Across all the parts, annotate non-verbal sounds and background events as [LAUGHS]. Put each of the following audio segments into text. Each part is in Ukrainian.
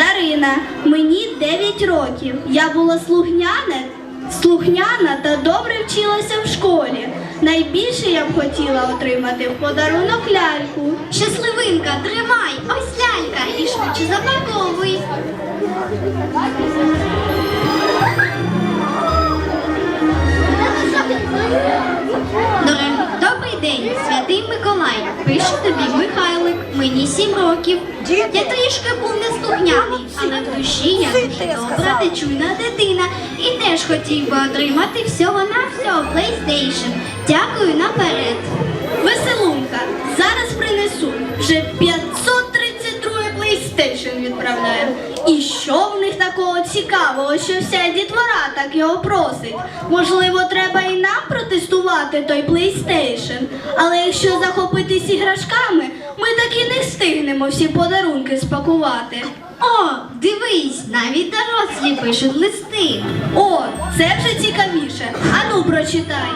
Дарина, мені 9 років. Я була слухняна, слухняна та добре вчилася в школі. Найбільше я б хотіла отримати в подарунок ляльку. Щасливинка, тримай, ось лялька, і швидше запаковуй. Добрий день, святий Миколай. Пише тобі Михайлик, мені сім років. Я трішки був неслухняний, але в душі я дуже добра та чуйна дитина і теж хотів би отримати всього на всього PlayStation. Дякую наперед. Веселунка, зараз принесу. Вже 532 PlayStation відправляю. І що в них такого цікавого, що вся дітвора так його просить? Можливо, треба і нам протестувати той PlayStation. Але якщо захопитись іграшками, ми так і не встигнемо всі подарунки спакувати. О, дивись, навіть дорослі пишуть листи. О, це вже цікавіше. Ану, прочитай.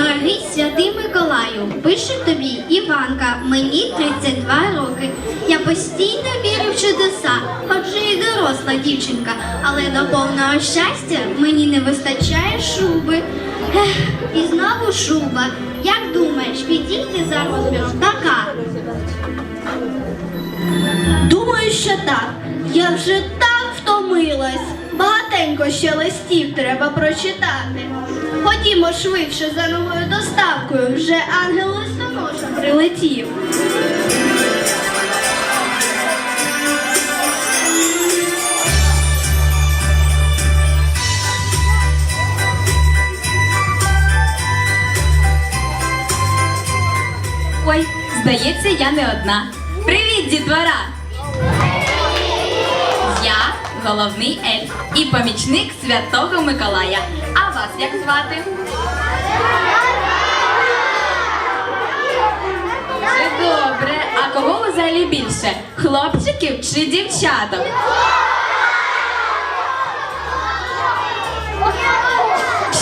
Дорогий святий Миколаю, пише тобі Іванка, мені 32 роки. Я постійно вірю в чудеса, хоч і доросла дівчинка, але до повного щастя мені не вистачає шуби. Ех, і знову шуба. Як думаєш, підійде за розміром така? Думаю, що так. Я вже так втомилась. Багатенько ще листів треба прочитати. Ходімо швидше за новою доставкою. Вже ангел листоноша прилетів. Ой, здається, я не одна. Привіт, дітвора! Я головний ельф і помічник Святого Миколая. Як звати? Добре. А кого взагалі більше? Хлопчиків чи дівчаток?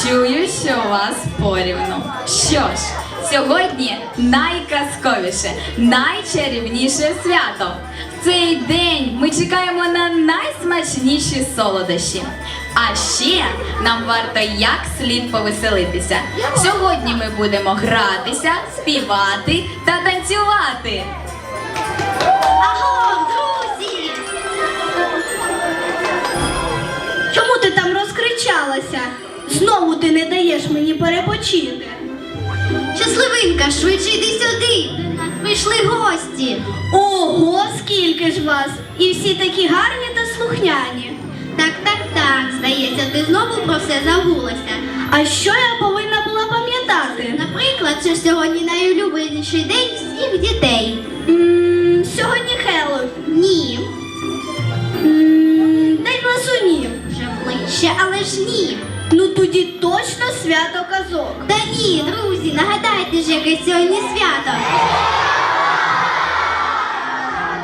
Чую, що у вас порівну. Що ж, сьогодні найказковіше, найчарівніше свято. В цей день ми чекаємо на найсмачніші солодощі. А ще нам варто як слід повеселитися. Сьогодні ми будемо гратися, співати та танцювати. Аго, друзі! Чому ти там розкричалася? Знову ти не даєш мені перепочити. Щасливинка, швидше йди сюди. До нас гості. Ого, скільки ж вас! І всі такі гарні та слухняні. Так, так, так. Здається, ти знову про все забулася. А що я повинна була пам'ятати? Наприклад, що сьогодні найулюбленіший день всіх дітей. М, Сьогодні Хеллоуін. Ні, М, День ласунів. вже ближче, але ж ні. Ну тоді точно свято казок. Та ні, друзі, нагадайте ж, яке сьогодні свято.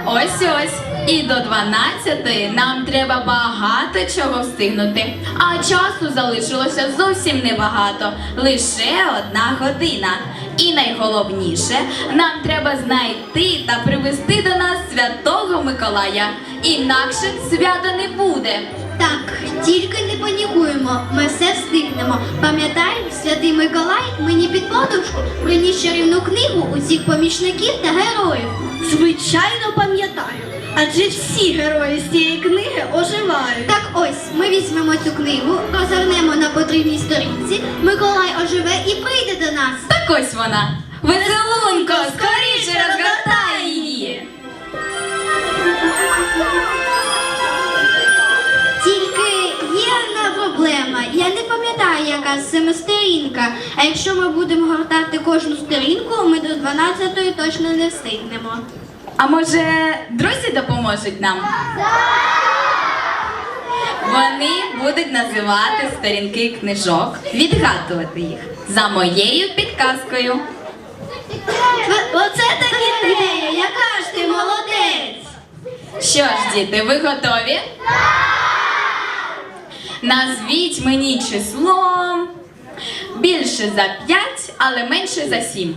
Ось ось. І до 12 нам треба багато чого встигнути. А часу залишилося зовсім небагато, лише одна година. І найголовніше, нам треба знайти та привезти до нас святого Миколая. Інакше свята не буде. Так, тільки не панікуємо, ми все встигнемо. Пам'ятаєш, святий Миколай мені під подушку приніс чарівну книгу усіх помічників та героїв. Звичайно пам'ятаю. Адже всі герої з цієї книги оживають. Так ось, ми візьмемо цю книгу, розгорнемо на потрібній сторінці, Миколай оживе і прийде до нас. Так ось вона. Веселунко, скоріше розгортай її. Проблема. Я не пам'ятаю, яка саме сторінка. А якщо ми будемо гортати кожну сторінку, ми до 12-ї точно не встигнемо. А може, друзі допоможуть нам? Вони будуть називати сторінки книжок, відгадувати їх за моєю підказкою. Оце такі ідея, яка ж ти молодець! Що ж, діти, ви готові? Назвіть мені число більше за 5, але менше за 7.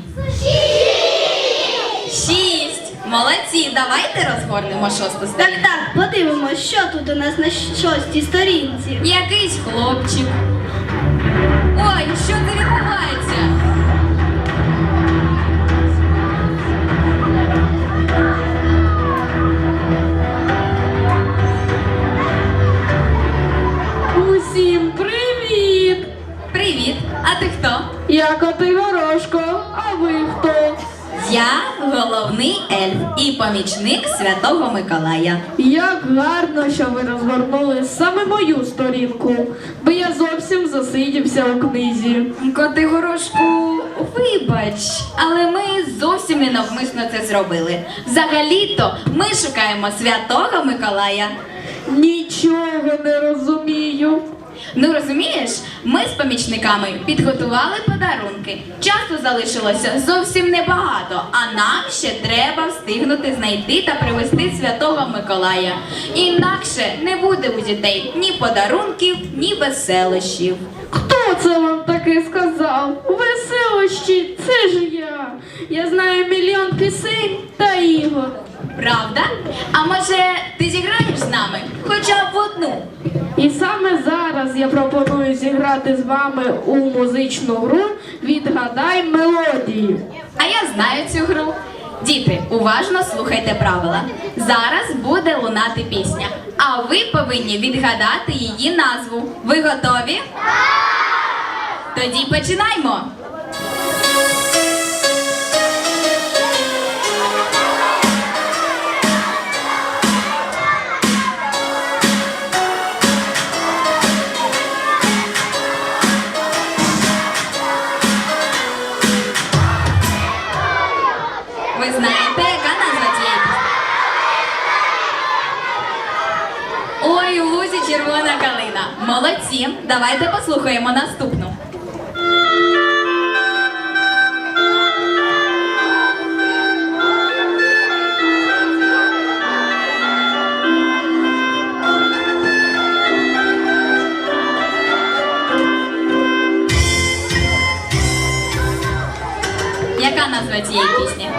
Шість. Молодці, давайте розгорнемо шосту Так, сторінку. так, подивимось, що тут у нас на шостій сторінці. Якийсь хлопчик. Ой, що це відбувається? Хто? Я Котигорошко, а ви хто? Я головний ельф і помічник Святого Миколая. Як гарно, що ви розгорнули саме мою сторінку, бо я зовсім засидівся у книзі. Коти горошку, вибач, але ми зовсім ненавмисно це зробили. Взагалі-то ми шукаємо Святого Миколая. Нічого не розумію. Ну розумієш, ми з помічниками підготували подарунки. Часу залишилося зовсім небагато, а нам ще треба встигнути знайти та привезти святого Миколая. Інакше не буде у дітей ні подарунків, ні веселощів. Хто це вам таке сказав? Веселощі, це ж я. Я знаю мільйон пісень та ігор. Правда? А може ти зіграєш з нами хоча б в одну? І саме зараз я пропоную зіграти з вами у музичну гру Відгадай мелодії. А я знаю цю гру. Діти, уважно слухайте правила. Зараз буде лунати пісня, а ви повинні відгадати її назву. Ви готові? Тоді починаймо. Молодці. Давайте послухаємо наступну. Яка назва цієї пісні?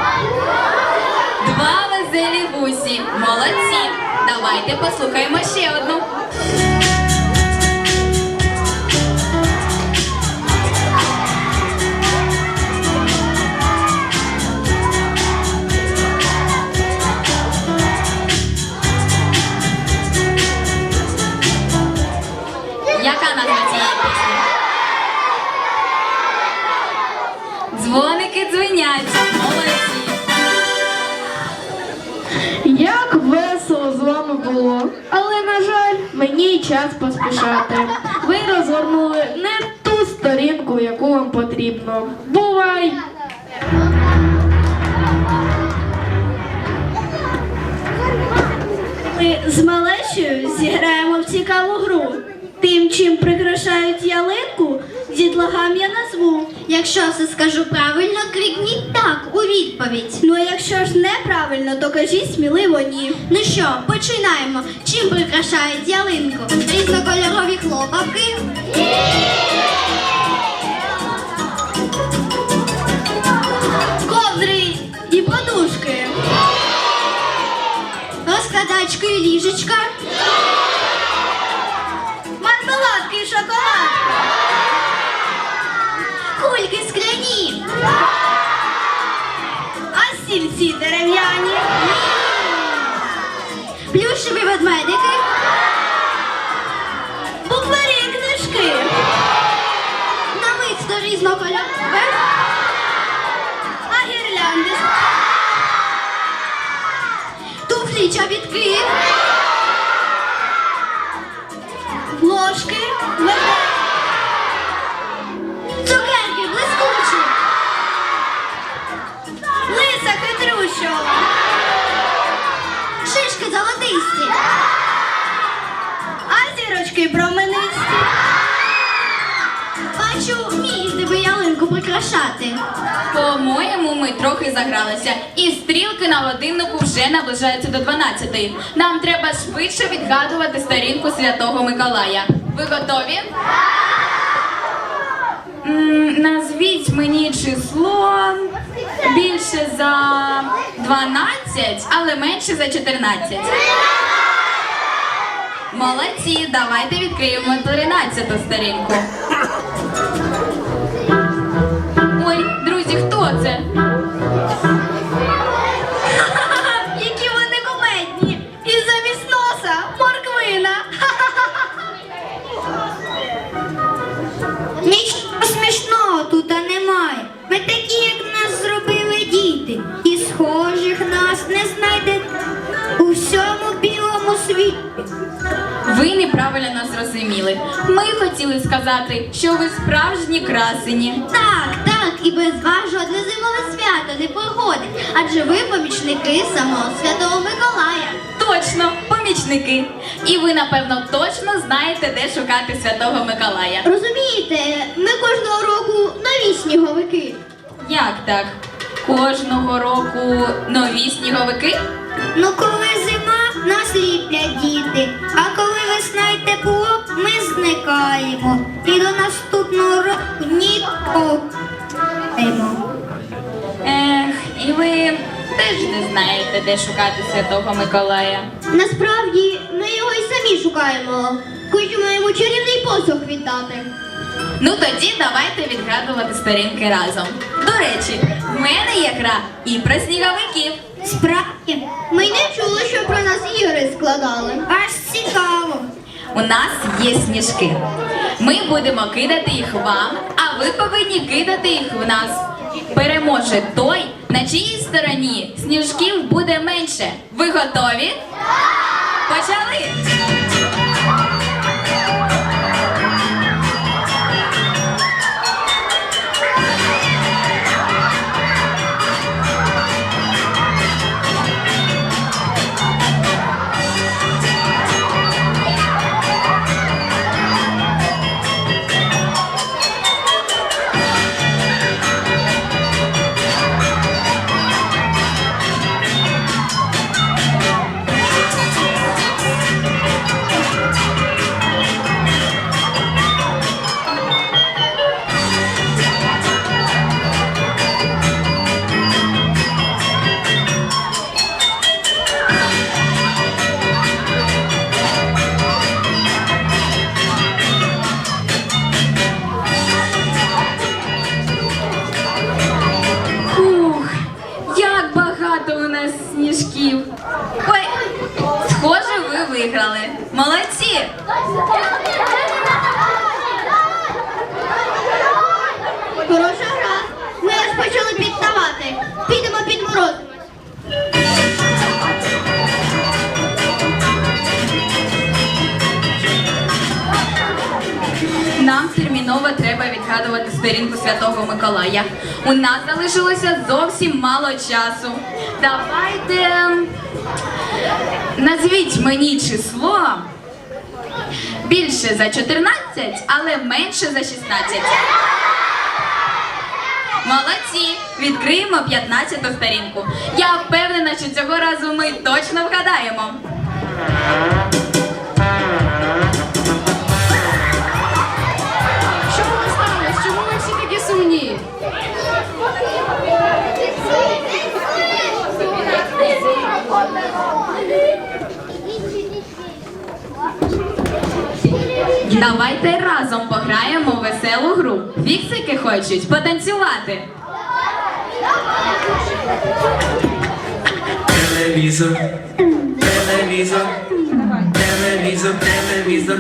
Два веселі гусі. Молодці. Давайте послухаємо ще одну. Час поспішати. Ви розгорнули не ту сторінку, яку вам потрібно. Бувай! Ми з малечою зіграємо в цікаву гру. Тим, чим прикрашають ялинку, дітлахам я назву. Якщо все скажу правильно, крикніть так у відповідь. Ну а якщо ж неправильно, то кажіть сміливо ні. Ну що, починаємо. Чим прикрашають ялинку? Різнокольорові хлопавки. Ковдри і подушки. Розкладачки і ліжечка. Мармеладки і шоколад. А стільці дерев'яні. Плюшеві ведмедики. Букварі і книжки. Намисто різнокольорове. А гірлянди. Туфлі чобітки. Прикрашати. По-моєму, ми трохи загралися, і стрілки на годиннику вже наближаються до 12. Нам треба швидше відгадувати сторінку Святого Миколая. Ви готові? М, Назвіть мені число більше за 12, але менше за 14. Молодці, давайте відкриємо 13 сторінку. Це? [LAUGHS] Які вони кумедні! І замість носа морквина! [LAUGHS] Нічого смішного тут немає. Ми такі, як нас світі. Ви неправильно нас зрозуміли. Ми хотіли сказати, що ви справжні красені. Так, так, і без вас жодне зимове свято не проходить, адже ви помічники самого Святого Миколая. Точно, помічники. І ви, напевно, точно знаєте, де шукати Святого Миколая. Розумієте, ми кожного року нові сніговики. Як так? Кожного року нові сніговики? Ну, коли нас ліплять діти, а коли весна й тепло, ми зникаємо. І до наступного року нікого. Ех, і ви теж не знаєте, де шукати Святого Миколая. Насправді ми його й самі шукаємо. Хочемо йому чарівний посох віддати. Ну тоді давайте відгадувати сторінки разом. До речі, в мене є гра і про сніговиків. Справді, ми не чули, що про нас ігри складали. Аж цікаво. У нас є сніжки. Ми будемо кидати їх вам, а ви повинні кидати їх в нас. Переможе той, на чиїй стороні сніжків буде менше. Ви готові? Почали! Багато сніжків. Ой, схоже, ви виграли. Молодці! Відгадувати сторінку Святого Миколая. У нас залишилося зовсім мало часу. Давайте назвіть мені число більше за 14, але менше за 16. Молодці! Відкриємо 15 сторінку. Я впевнена, що цього разу ми точно вгадаємо. Хочуть потанцювати. Телевізор, телевізор, телевізор, телевізор,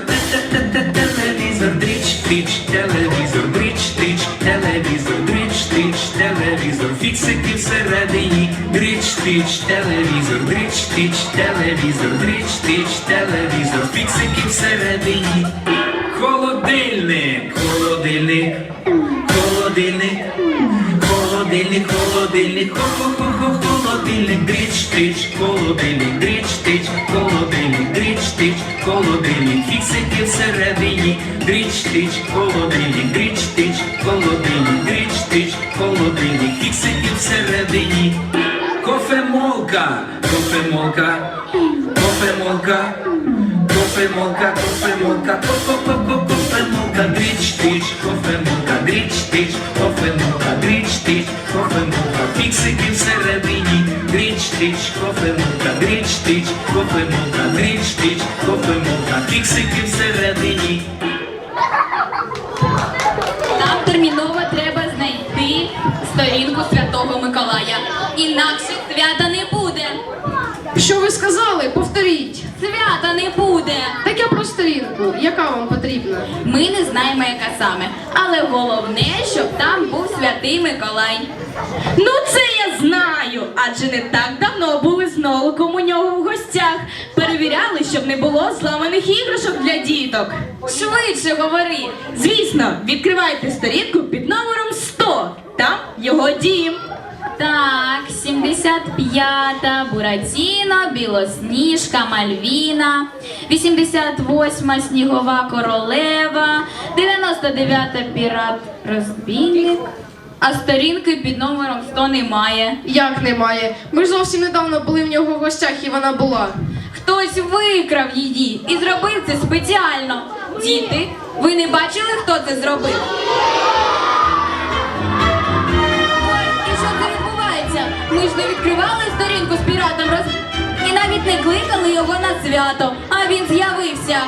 телевізор, дріч, тріч, телевізор, дріч, тріч, телевізор, дріч, тріч, телевізор, фіксики всередині, дріч, тріч, телевізор, дріч, тріч, телевізор, дріч, тріч, телевізор, фіксики всередині. Холодильник, холодильник. Холодильник, холодильник, холодильник, дріч, тич, холодильник, дріч, тич, холодильник, дріч, тич, холодильник, фіксики всередині, дріч, тич, холодильник, дріч, тич, холодильник, дріч, тич, холодильник, фіксики всередині. Кофемолка, кофемолка, кофемолка, кофемолка, кофемолка, кофемолка, дріч-тич, кофемолка, дріч-тич, кофемолка, дріч-тич, кофемолка, фіксики всередині, дріч-тич, кофемолка, дріч-тич, кофемолка, дріч-тич, кофемолка, фіксики всередині. Нам терміново треба знайти сторінку ви сказали? Повторіть. Свята не буде. Так я про сторінку. Яка вам потрібна? Ми не знаємо, яка саме. Але головне, щоб там був святий Миколай. Ну це я знаю, адже не так давно були з Ноликом у нього в гостях. Перевіряли, щоб не було зламаних іграшок для діток. Швидше говори. Звісно, відкривайте сторінку під номером 100. Там його дім. Так, 75-та, Буратіно, Білосніжка, Мальвіна, 88-ма Снігова королева, 99-та пірат розбійник. А сторінки під номером 100 немає. Як немає? Ми ж зовсім недавно були в нього в гостях і вона була. Хтось викрав її і зробив це спеціально. Діти, ви не бачили, хто це зробив? Ми ж не відкривали сторінку з піратом роз... і навіть не кликали його на свято, а він з'явився.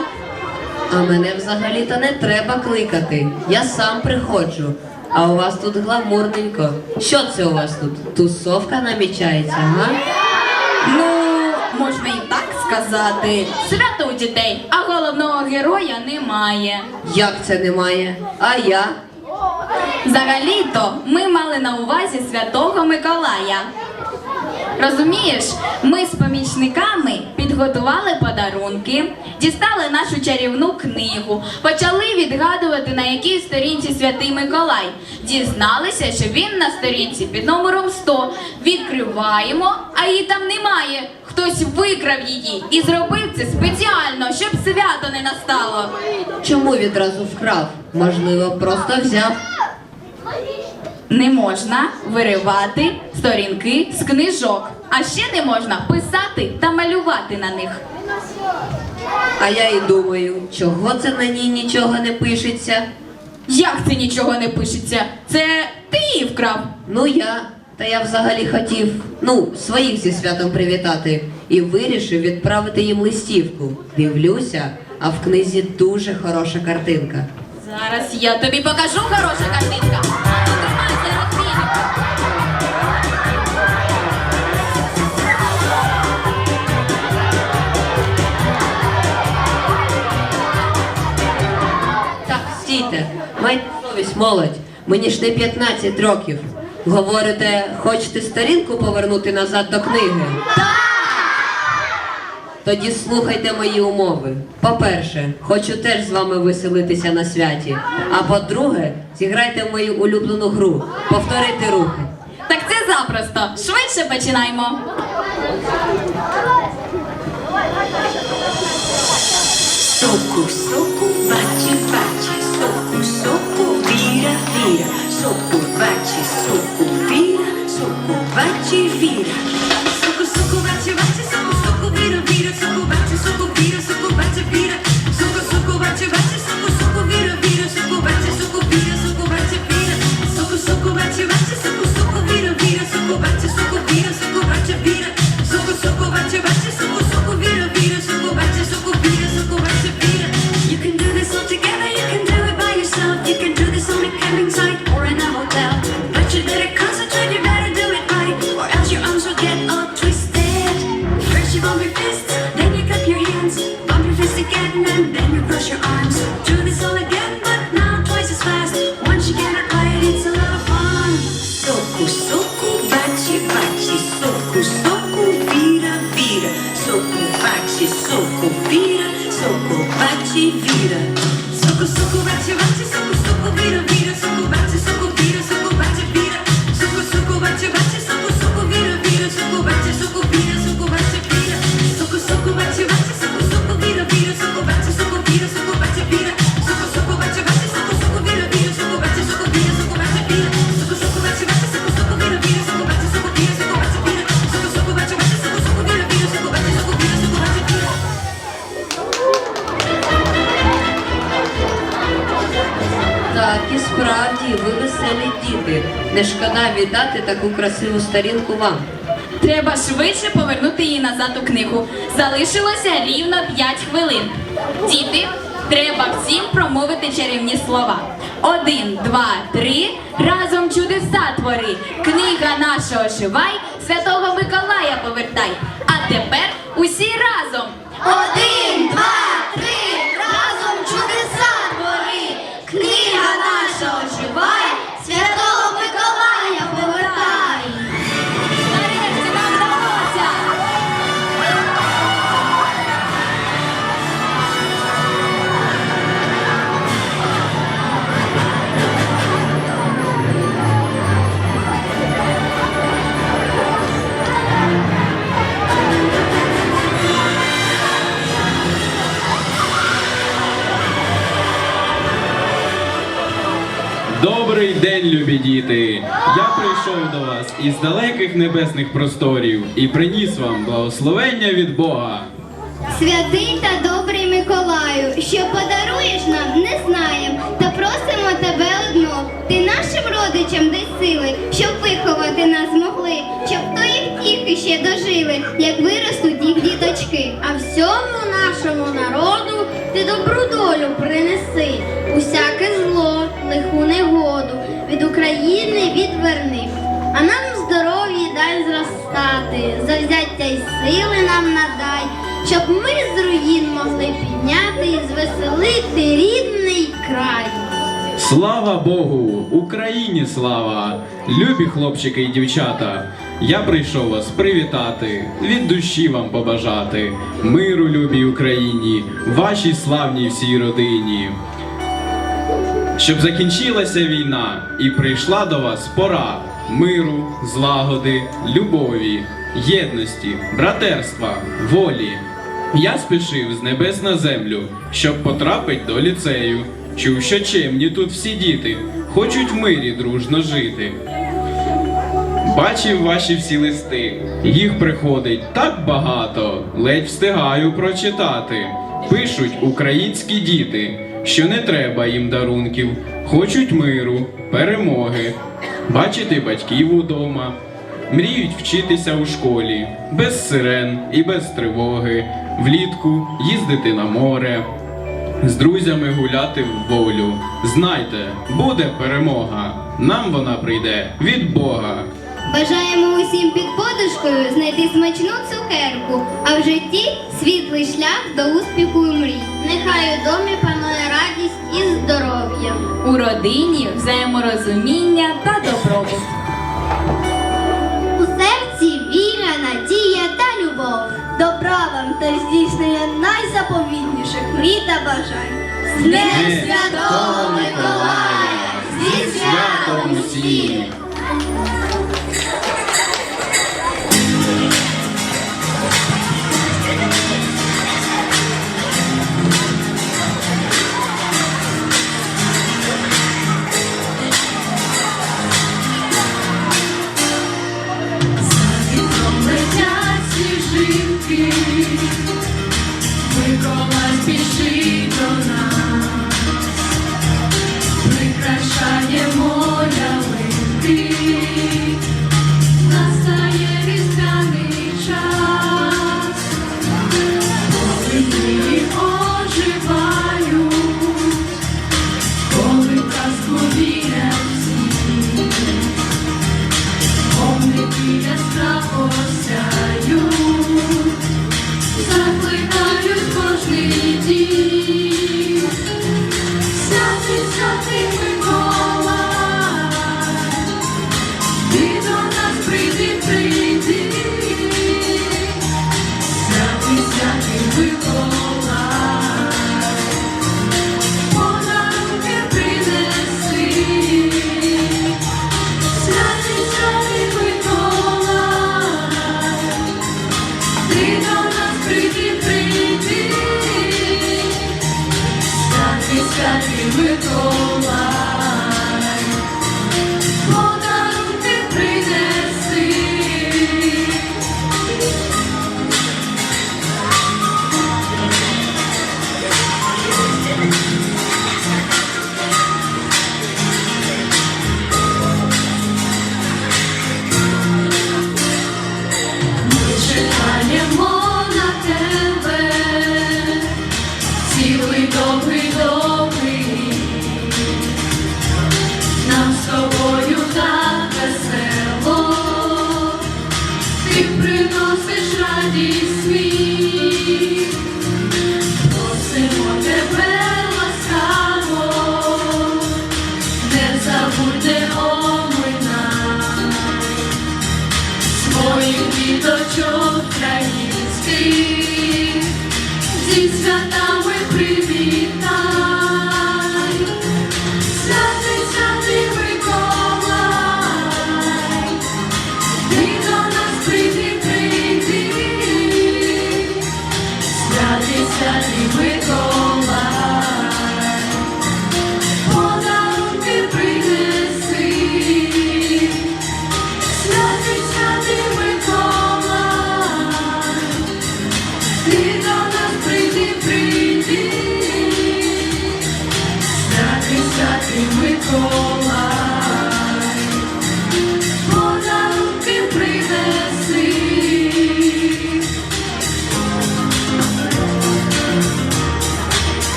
А мене взагалі-то не треба кликати. Я сам приходжу. А у вас тут гламурненько. Що це у вас тут? Тусовка намічається, га? Ну, можна і так сказати. Свято у дітей, а головного героя немає. Як це немає? А я? Взагалі-то ми мали на увазі святого Миколая. Розумієш, ми з помічниками підготували подарунки, дістали нашу чарівну книгу, почали відгадувати, на якій сторінці святий Миколай. Дізналися, що він на сторінці під номером 100. Відкриваємо, а її там немає. Хтось викрав її і зробив це спеціально, щоб свято не настало. Чому відразу вкрав? Можливо, просто взяв. Не можна виривати сторінки з книжок, а ще не можна писати та малювати на них. А я і думаю, чого це на ній нічого не пишеться? Як це нічого не пишеться? Це ти її вкрав. Ну я. Та я взагалі хотів, ну, своїх зі святом привітати і вирішив відправити їм листівку. Дивлюся, а в книзі дуже хороша картинка. Зараз я тобі покажу хороша картинка. Так, стійте, майте молодь. Мені ж не 15 років. Говорите, хочете сторінку повернути назад до книги? Так! Тоді слухайте мої умови. По-перше, хочу теж з вами веселитися на святі. А по-друге, зіграйте в мою улюблену гру. Повторити рухи. Так це запросто. Швидше починаймо. Soco, soco, bate, bate, soco, soco, vira, vira, soco, bate, soco, vira, soco, bate, vira. Красиву сторінку вам. Треба швидше повернути її назад у книгу. Залишилося рівно 5 хвилин. Діти, треба всім промовити чарівні слова. Один, два, три. Разом чудеса твори. Книга наша оживай, Святого Миколая повертай. А тепер усі разом. Один, два, день, любі діти! Я прийшов до вас із далеких небесних просторів і приніс вам благословення від Бога. Святий та добрий Миколаю, що подаруєш нам, не знаєм, та просимо тебе родичам дай сили, щоб виховати нас змогли, щоб тої втіхи ще дожили, як виростуть їх діточки. А всьому нашому народу ти добру долю принеси, усяке зло, лиху негоду від України відверни. А нам здоров'я дай зростати, завзяття й сили нам надай, щоб ми з руїн могли підняти і звеселити рідний край. Слава Богу! Україні слава! Любі хлопчики і дівчата! Я прийшов вас привітати, від душі вам побажати, миру любій Україні, вашій славній всій родині. Щоб закінчилася війна і прийшла до вас пора миру, злагоди, любові, єдності, братерства, волі. Я спішив з небес на землю, щоб потрапить до ліцею. Чув, що чемні тут всі діти, хочуть в мирі дружно жити. Бачив ваші всі листи, їх приходить так багато, ледь встигаю прочитати. Пишуть українські діти, що не треба їм дарунків, хочуть миру, перемоги, бачити батьків удома, мріють вчитися у школі, без сирен і без тривоги, влітку їздити на море, з друзями гуляти в волю. Знайте, буде перемога, нам вона прийде від Бога. Бажаємо усім під подушкою знайти смачну цукерку, а в житті світлий шлях до успіху і мрій. Нехай у домі панує радість і здоров'я. У родині взаєморозуміння та добробут. Та здійснення найзаповітніших мрій та бажань. З Днем Святого Миколая! Зі святом усіх! Миколай спішить Святий, мы Миколай,